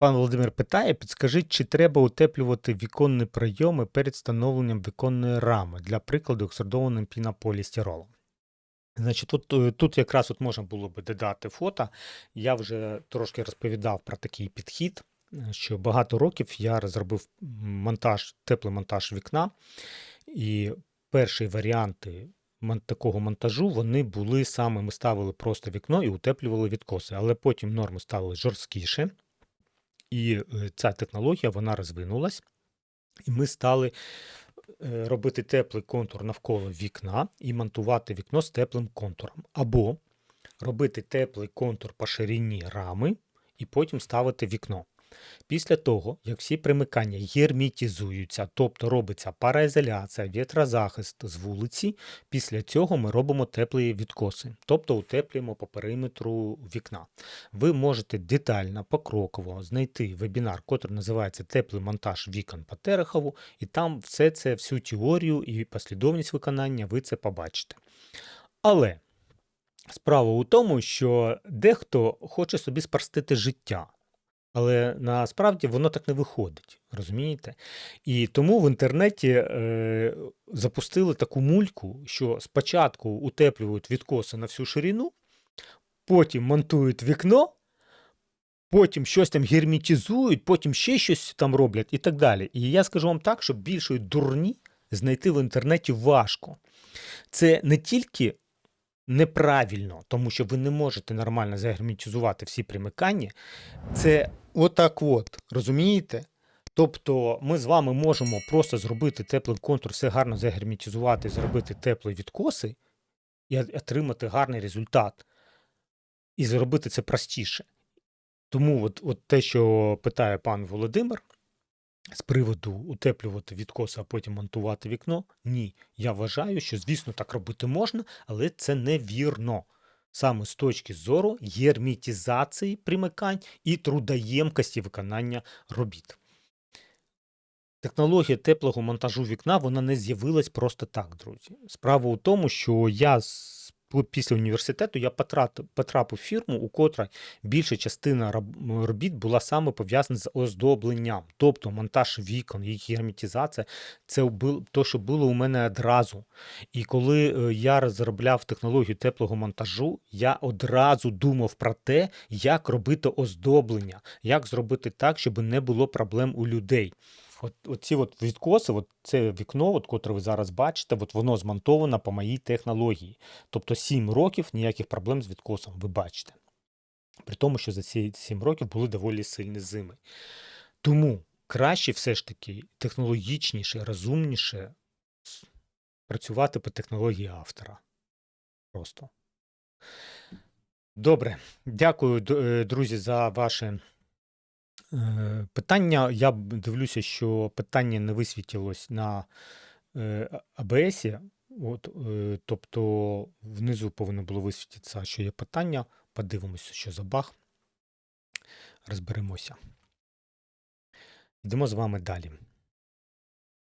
Пан Володимир питає: підскажіть, чи треба утеплювати віконні прийоми перед встановленням віконної рами, для прикладу, екструдованим пінополістиролом? Значить, тут, е, тут якраз от можна було би додати фото. Я вже трошки розповідав про такий підхід, що багато років я розробив монтаж, теплий монтаж вікна, і перші варіанти такого монтажу вони були саме: ми ставили просто вікно і утеплювали відкоси, але потім норми ставили жорсткіше. І е, ця технологія вона розвинулась, і ми стали е, робити теплий контур навколо вікна і монтувати вікно з теплим контуром. Або робити теплий контур по ширині рами і потім ставити вікно. Після того, як всі примикання герметизуються, тобто робиться параізоляція, вітрозахист з вулиці, після цього ми робимо теплі відкоси, тобто утеплюємо по периметру вікна. Ви можете детально, покроково знайти вебінар, який називається Теплий монтаж вікон по Терехову, і там все це, всю теорію і послідовність виконання ви це побачите. Але справа у тому, що дехто хоче собі спростити життя. Але насправді воно так не виходить, розумієте? І тому в інтернеті е, запустили таку мульку, що спочатку утеплюють відкоси на всю ширину, потім монтують вікно, потім щось там герметизують, потім ще щось там роблять і так далі. І я скажу вам так, що більшої дурні знайти в інтернеті важко. Це не тільки неправильно, тому що ви не можете нормально загерметизувати всі примикання. Це отак от, розумієте? Тобто ми з вами можемо просто зробити теплий контур, все гарно загерметизувати, зробити теплі відкоси і отримати гарний результат. І зробити це простіше. Тому от, от те, що питає пан Володимир з приводу утеплювати відкоси, а потім монтувати вікно, ні. Я вважаю, що, звісно, так робити можна, але це невірно. Саме з точки зору герметизації примикань і трудоємкості виконання робіт. Технологія теплого монтажу вікна вона не з'явилась просто так, друзі. Справа у тому, що я після університету я потрапив в фірму, у котрій більша частина робіт була саме пов'язана з оздобленням, тобто монтаж вікон, їх герметизація. Це то, що було у мене одразу. І коли е, я розробляв технологію теплого монтажу, я одразу думав про те, як робити оздоблення, як зробити так, щоб не було проблем у людей. От, оці от відкоси, от це вікно, от, котре ви зараз бачите, от воно змонтовано по моїй технології. Тобто 7 років ніяких проблем з відкосом, ви бачите. При тому, що за ці 7 років були доволі сильні зими. Тому краще все ж таки технологічніше, розумніше працювати по технології автора. Просто. Добре. Дякую, е, друзі, за ваше питання. Я дивлюся, що питання не висвітилось на е, АБС. От, е, тобто внизу повинно було висвітитися, що є питання. Подивимося, що за баг. Розберемося. Йдемо з вами далі.